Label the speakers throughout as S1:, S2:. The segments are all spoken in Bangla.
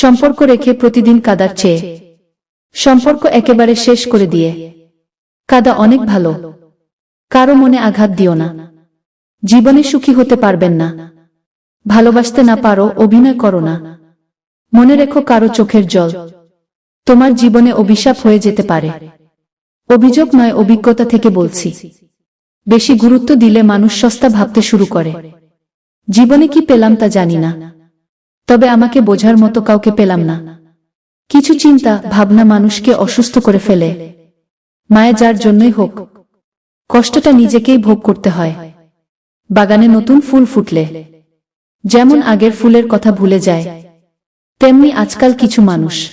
S1: সম্পর্ক রেখে প্রতিদিন কাদার চেয়ে। সম্পর্ক একেবারে শেষ করে দিয়ে। কাদা অনেক ভালো। কারও মনে আঘাত দিও না। জীবনে সুখী হতে পারবেন না। ভালোবাসতে না পারো, অভিনয় করো না। মনে রেখো কারও চোখের জল। তোমার জীবনে অভিশাপ হয়ে যেতে পারে। অভিযোগ নয়, অভিজ্ঞতা থেকে বলছি। বেশি গুরুত্ব দিলে মানুষ সস্তা ভাবতে শুরু করে। জীবনে কি পেলাম তা জানি না। তবে আমাকে বোঝার মতো কাউকে পেলাম না। কিছু চিন্তা, ভাবনা মানুষকে অসুস্থ করে ফেলে। মায়া যার জন্যই হোক। কষ্টটা নিজেকেই ভোগ করতে হয়। বাগানে নতুন ফুল ফুটলে। যেমন আগের ফুলের কথা ভুলে যায়। তেমনি আজকাল কিছু মানুষ।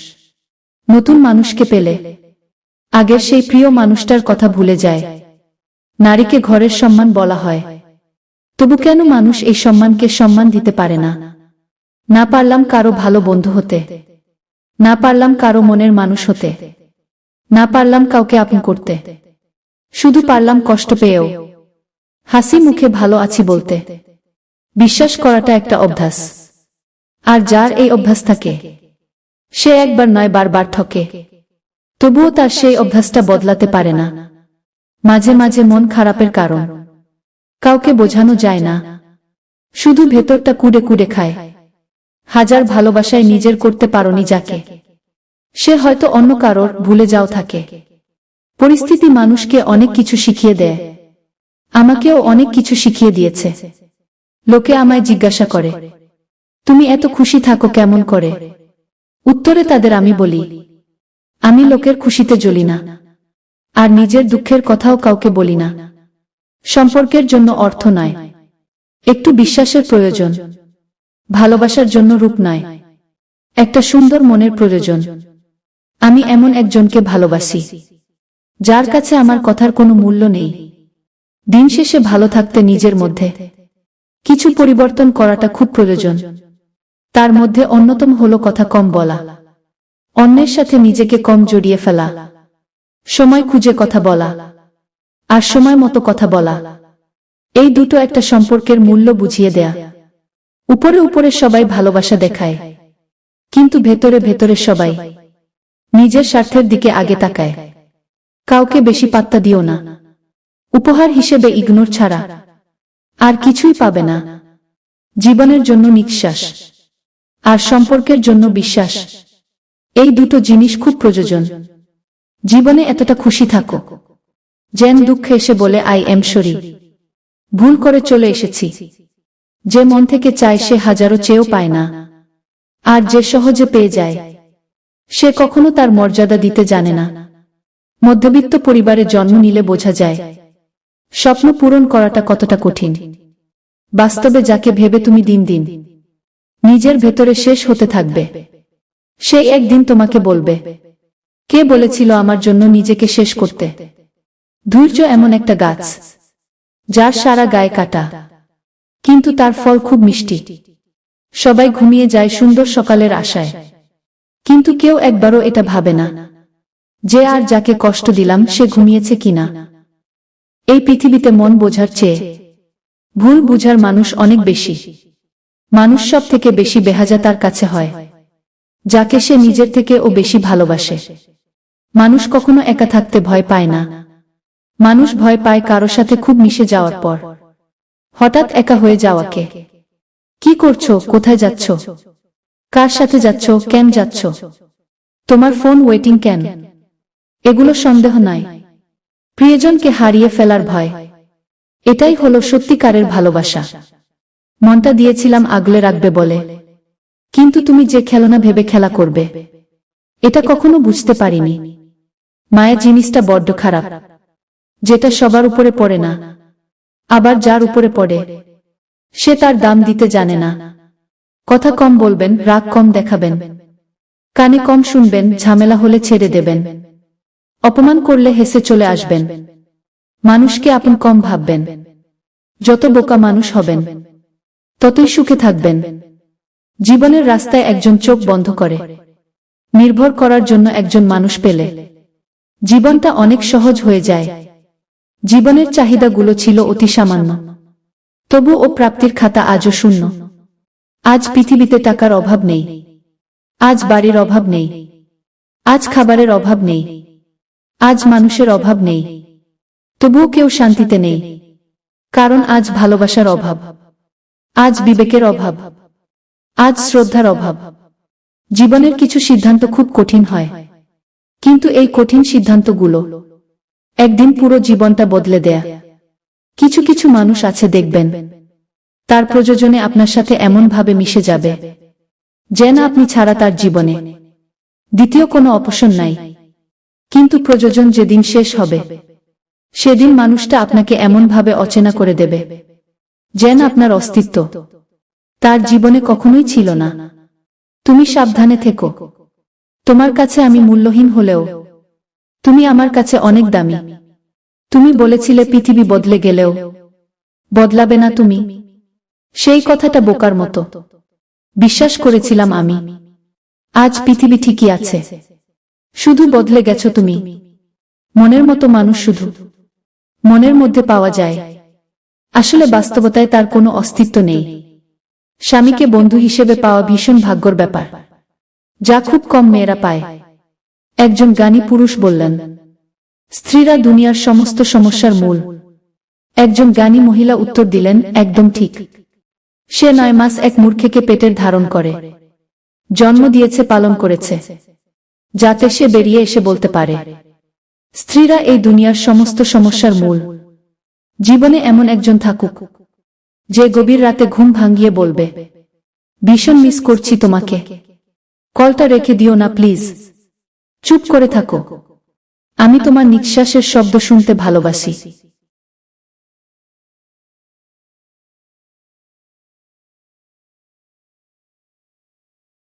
S1: নতুন মানুষকে পেলে। আগের সেই প্রিয় মানুষটার কথা ভুলে যায়। নারীকে ঘরের সম্মান বলা হয়। তবু কেন মানুষ এই সম্মানকে সম্মান দিতে পারে না? না পারলাম কারও ভালো বন্ধু হতে। না পারলাম কারও মনের মানুষ হতে। না পারলাম কাউকে আপন করতে। শুধু পারলাম কষ্ট পেয়েও। হাসি মুখে ভালো আছি বলতে। বিশ্বাস করাটা একটা অভ্যাস। আর যার এই অভ্যাস থাকে, সে একবার নয় বারবার ঠকে। তবুও তার সেই অভ্যাসটা বদলাতে পারে না। মাঝে মাঝে মন খারাপের কারণ। কাউকে বোঝানো যায় না। শুধু ভেতরটা কুড়ে কুড়ে খায়। হাজার ভালোবাসায় নিজের করতে পারোনি যাকে। সে হয়তো অন্য কারোর ভুলে যাও থাকে। পরিস্থিতি মানুষকে অনেক কিছু শিখিয়ে দেয়। আমাকেও অনেক কিছু শিখিয়ে দিয়েছে। লোকে আমায় জিজ্ঞাসা করে, তুমি এত খুশি থাকো কেমন করে? উত্তরে তাদের আমি বলি, আমি লোকের খুশিতে জ্বলি না, আর নিজের দুঃখের কথাও কাউকে বলি না। সম্পর্কের জন্য অর্থ নয় একটু বিশ্বাসের প্রয়োজন। ভালোবাসার জন্য রূপ নয় একটা সুন্দর মনের প্রয়োজন। আমি এমন একজনকে ভালোবাসি, যার কাছে আমার কথার কোনো মূল্য নেই। দিন শেষে ভালো থাকতে নিজের মধ্যে কিছু পরিবর্তন করাটা খুব প্রয়োজন। তার মধ্যে অন্যতম হলো কথা কম বলা। অন্যের সাথে নিজেকে কম জড়িয়ে ফেলা। সময় খুঁজে কথা বলা। আর সময় মতো কথা বলা। এই দুটো একটা সম্পর্কের মূল্য বুঝিয়ে দেয়া। উপরে উপরে সবাই ভালোবাসা দেখায়। কিন্তু ভেতরে ভেতরে সবাই নিজের স্বার্থের দিকে আগে তাকায়। কাউকে বেশি পাত্তা দিও না। উপহার হিসেবে ইগনোর ছাড়া আর কিছুই পাবে না। জীবনের জন্য নিঃশ্বাস আর সম্পর্কের জন্য বিশ্বাস। এই দুটো জিনিস খুব প্রয়োজন। জীবনে এতটা খুশি থাকো। যেন দুঃখে এসে বলে, আই এম সরি। ভুল করে চলে এসেছি। যে মন থেকে চায় সে হাজারো চেয়েও পায় না। আর যে সহজে পেয়ে যায় সে কখনো তার মর্যাদা দিতে জানে না। মধ্যবিত্ত পরিবারে জন্ম নিলে বোঝা যায় স্বপ্ন পূরণ করাটা কতটা কঠিন। বাস্তবে যাকে ভেবে তুমি দিন দিন নিজের ভেতরে শেষ হতে থাকবে। সে একদিন তোমাকে বলবে কে বলেছিল আমার জন্য নিজেকে শেষ করতে? ধৈর্য এমন একটা গাছ যার সারা গায়ে কাটা। কিন্তু তার ফল খুব মিষ্টি। সবাই ঘুমিয়ে যায় সুন্দর সকালের আশায়। কিন্তু কেউ একবারও এটা ভাবে না। যে আর যাকে কষ্ট দিলাম, সে ঘুমিয়েছে কিনা? এই পৃথিবীতে মন বোঝার চেয়ে ভুল বুঝার মানুষ অনেক বেশি। মানুষ সব থেকে বেশি বেহাজা তার কাছে হয়, যাকে সে নিজের থেকে ও বেশি ভালোবাসে। মানুষ কখনো একা থাকতে ভয় পায় না। মানুষ ভয় পায় কারও সাথে খুব মিশে যাওয়ার পর। হঠাৎ একা হয়ে যাওয়াকে। কি করছ? কোথায় যাচ্ছ? কার সাথে যাচ্ছ? কেন যাচ্ছ? তোমার ফোন ওয়েটিং কেন? এগুলো সন্দেহ নাই। প্রিয়জনকে হারিয়ে ফেলার ভয়। এটাই হলো সত্যিকারের ভালোবাসা। মনটা দিয়েছিলাম আগলে রাখবে বলে। কিন্তু তুমি যে খেলনা ভেবে খেলা করবে, এটা কখনো বুঝতে পারিনি। মায়ের জিনিসটা বড্ড খারাপ, যেটা সবার উপরে পড়ে না। আবার যার উপরে পড়ে। সে তার দাম দিতে জানে না। কথা কম বলবেন, রাগ কম দেখাবেন। কানে কম শুনবেন, ঝামেলা হলে ছেড়ে দেবেন। অপমান করলে হেসে চলে আসবেন। মানুষকে আপন কম ভাববেন। যত বোকা মানুষ হবেন, ততই সুখে থাকবেন। জীবনের রাস্তায় একজন চোখ বন্ধ করে। নির্ভর করার জন্য একজন মানুষ পেলে। জীবনটা অনেক সহজ হয়ে যায়। জীবনের চাহিদাগুলো ছিল অতি সামান্য। তবু ও প্রাপ্তির খাতা আজও শূন্য। আজ পৃথিবীতে টাকার অভাব নেই। আজ বাড়ির অভাব নেই। আজ খাবারের অভাব নেই। আজ মানুষের অভাব নেই। তবুও কেউ শান্তিতে নেই। কারণ আজ ভালোবাসার অভাব। আজ বিবেকের অভাব। আজ শ্রদ্ধার অভাব। জীবনের কিছু সিদ্ধান্ত খুব কঠিন হয়। কিন্তু এই কঠিন সিদ্ধান্তগুলো একদিন পুরো জীবনটা বদলে দেয়া। কিছু কিছু মানুষ আছে দেখবেন। তার প্রয়োজনে আপনার সাথে এমনভাবে মিশে যাবে, যেন আপনি ছাড়া তার জীবনে। দ্বিতীয় কোনো অপশন নাই। কিন্তু প্রযোজন যেদিন শেষ হবে, সেদিন মানুষটা আপনাকে এমনভাবে অচেনা করে দেবে, যেন আপনার অস্তিত্ব তার জীবনে কখনোই ছিল না। তুমি সাবধানে থেকো। তোমার কাছে আমি মূল্যহীন হলেও তুমি আমার কাছে অনেক দামি। তুমি বলেছিলে পৃথিবী বদলে গেলেও বদলাবে না তুমি। সেই কথাটা বোকার মতো। বিশ্বাস করেছিলাম আমি। আজ পৃথিবী ঠিকই আছে। শুধু বদলে গেছো তুমি। মনের মতো মানুষ শুধু। মনের মধ্যে পাওয়া যায়। আসলে বাস্তবতায় তার কোনো অস্তিত্ব নেই। স্বামীকে বন্ধু হিসেবে পাওয়া ভীষণ ভাগ্যর ব্যাপার। যা খুব কম মেয়েরা পায়। একজন জ্ঞানী পুরুষ বললেন, স্ত্রীরা দুনিয়ার সমস্ত সমস্যার মূল। একজন জ্ঞানী মহিলা উত্তর দিলেন, একদম ঠিক। সে নয় মাস এক মূর্খেকে পেটের ধারণ করে। জন্ম দিয়েছে, পালন করেছে। যাতে সে বেরিয়ে এসে বলতে পারে, স্ত্রীরা এই দুনিয়ার সমস্ত সমস্যার মূল। জীবনে এমন একজন থাকুক, যে গভীর রাতে ঘুম ভাঙ্গিয়ে বলবে, ভীষণ মিস করছি তোমাকে। কলটা রেখে দিও না প্লিজ চুপ করে থাকো। আমি তোমার নিঃশ্বাসের শব্দ শুনতে ভালোবাসি।